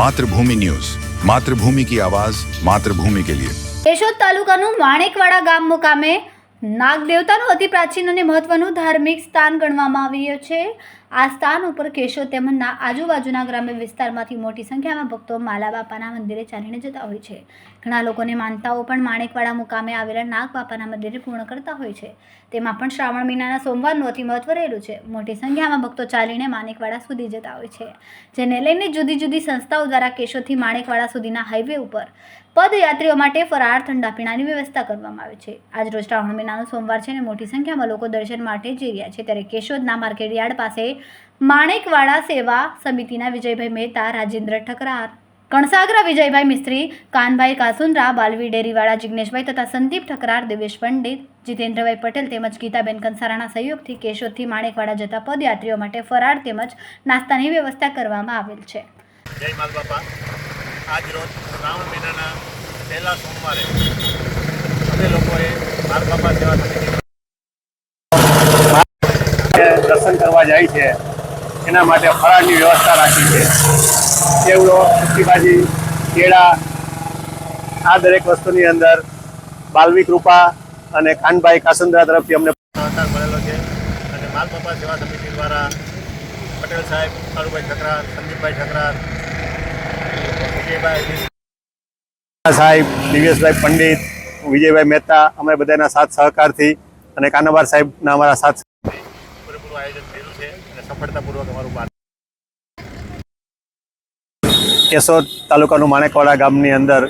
Mathrubhumi news. Mathrubhumi કી આવાજ માતૃભૂમિ કે લિયે. કેશોદ તાલુકાનું માણેકવાડા ગામ મુકામે નાગદેવતાનું અતિ પ્રાચીન અને મહત્વનું ધાર્મિક સ્થાન ગણવામાં આવ્યું છે. આ સ્થાન ઉપર કેશો તેમજ આજુબાજુના ગ્રામ્ય વિસ્તારમાંથી મોટી સંખ્યામાં ભક્તો માલા બાપાના મંદિરે ચાલીને જતા હોય છે. ઘણા લોકોની માનતાઓ પણ માણેકવાડા મુકામે આવેલા નાગ બાપાના મંદિરે પૂર્ણ કરતા હોય છે. તેમાં પણ શ્રાવણ મહિનાના સોમવારનું અતિ મહત્વ રહેલું છે. મોટી સંખ્યામાં ભક્તો ચાલીને માણેકવાડા સુધી જતા હોય છે. જેને લઈને જુદી જુદી સંસ્થાઓ દ્વારા કેશોથી માણેકવાડા સુધીના હાઈવે ઉપર પદયાત્રીઓ માટે ફરાર ઠંડા પીણાની વ્યવસ્થા કરવામાં આવે છે. આજ રોજ શ્રાવણ મહિનાનો સોમવાર છે અને મોટી સંખ્યામાં લોકો દર્શન માટે જઈ રહ્યા છે. ત્યારે કેશોદના માર્કેટયાર્ડ પાસે માણેકવાડા સેવા સમિતિના વિજયભાઈ મહેતા, રાજેન્દ્ર ઠકરાર, કણસાગરા વિજયભાઈ મિસ્ત્રી, કાનભાઈ કાસુંદરા, બાલવી ડેરીવાળા જિગ્નેશભાઈ તથા સંદીપ ઠકરાર, દેવેશ પંડિત, જીતેન્દ્રભાઈ પટેલ તેમજ ગીતાબેન કંસારાના સહયોગથી કેશોદથી માણેકવાડા જતા પદયાત્રીઓ માટે ફરાર તેમજ નાસ્તાની વ્યવસ્થા કરવામાં આવેલ છે. જય માલ આજ રોજ શ્રાવણ મહિનાના પહેલા સોમવારે અમે લોકોએ માલ બાપા સેવા સમિતિ દર્શન કરવા જાય છે, એના માટે ફરાળની વ્યવસ્થા રાખી છે. કેવડો સુખીભાજી કેળા, આ દરેક વસ્તુની અંદર બાલવી કૃપા અને ખાનભાઈ કાસંદ્રા તરફથી અમને સહકાર મળેલો છે. અને માલ બાપા સેવા સમિતિ દ્વારા પટેલ સાહેબ, કાળુભાઈ ઠકરાર સંદીપભાઈ ઠકરાર સાહેબ દિવ્યેશભાઈ પંડિત વિજયભાઈ મહેતા અમે બધાના સાથ સહકારથી અને કાનાબાર સાહેબના અમારા સાથ પૂરેપૂરું આયોજન થયેલું છે અને સફળતાપૂર્વક અમારું કેશોદ તાલુકાનું માણેકવાડા ગામની અંદર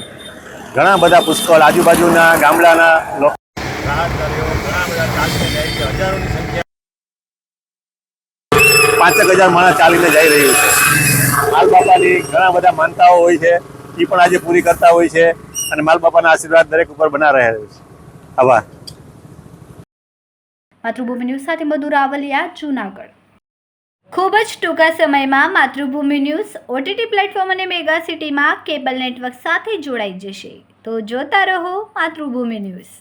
ઘણા બધા પુષ્કળ આજુબાજુના ગામડાના પાંચેક હજાર માણસ ચાલીને જઈ રહ્યું છે. માલ બાપાની ઘણા બધા માનતાઓ હોય છે એ પણ આજે પૂરી કરતા હોય છે અને માલ બાપાના આશીર્વાદ દરેક ઉપર બના રહે છે. આભાર. માતૃભૂમિ ન્યૂઝ સાથે મધુ રાવલિયા જૂનાગઢ. ખૂબ જ ટૂંકા સમયમાં માતૃભૂમિ ન્યૂઝ ઓટીટી પ્લેટફોર્મ અને મેગા સિટીમાં કેબલ નેટવર્ક સાથે જોડાઈ જશે. તો જોતા રહો માતૃભૂમિ ન્યૂઝ.